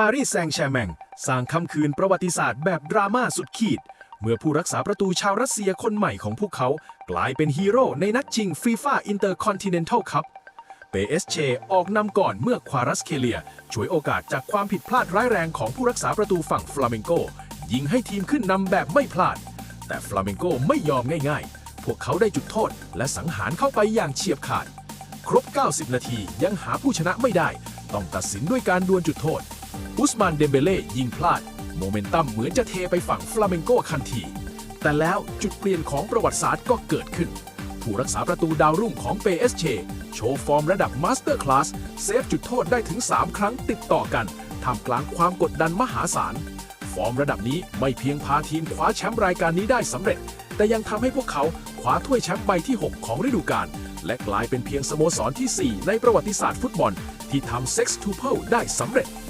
ปารีสแซงแชร์แมงสร้างคำคืนประวัติศาสตร์แบบดราม่าสุดขีด เมื่อผู้รักษาประตูชาวรัสเซียคนใหม่ของพวกเขา กลายเป็นฮีโร่ในนัดชิงฟีฟ่าอินเตอร์คอนติเนนทัลคัพเปเอสเชออกนำก่อนเมื่อควารัสเคเลียช่วยโอกาสจากความผิดพลาดร้ายแรงของผู้รักษาประตูฝั่งฟลาเมงโก ยิงให้ทีมขึ้นนำแบบไม่พลาด แต่ฟลาเมงโกไม่ยอมง่ายๆ พวกเขาได้จุดโทษ และสังหารเข้าไปอย่างเฉียบขาด ครบ 90 นาทียังหาผู้ชนะไม่ได้ ต้องตัดสินด้วยการดวลจุดโทษ อุสมานเดมเบเล่ยิงพลาด โมเมนตัมเหมือนจะเทไปฝั่งฟลาเมงโกทันที แต่แล้วจุดเปลี่ยนของประวัติศาสตร์ก็เกิดขึ้น ผู้รักษาประตูดาวรุ่งของเปเอสเชโชว์ฟอร์มระดับมาสเตอร์คลาสเซฟจุดโทษได้ถึง 3 ครั้งติดต่อกันท่ามกลางความกดดันมหาศาล ฟอร์มระดับนี้ไม่เพียงพาทีมคว้าแชมป์รายการนี้ได้สำเร็จ แต่ยังทำให้พวกเขาคว้าถ้วยแชมป์ใบที่ 6 ของฤดูกาลและกลายเป็นเพียงสโมสรที่ 4 ในประวัติศาสตร์ฟุตบอล ที่ทำเซ็กซ์ทูเพิลได้สำเร็จ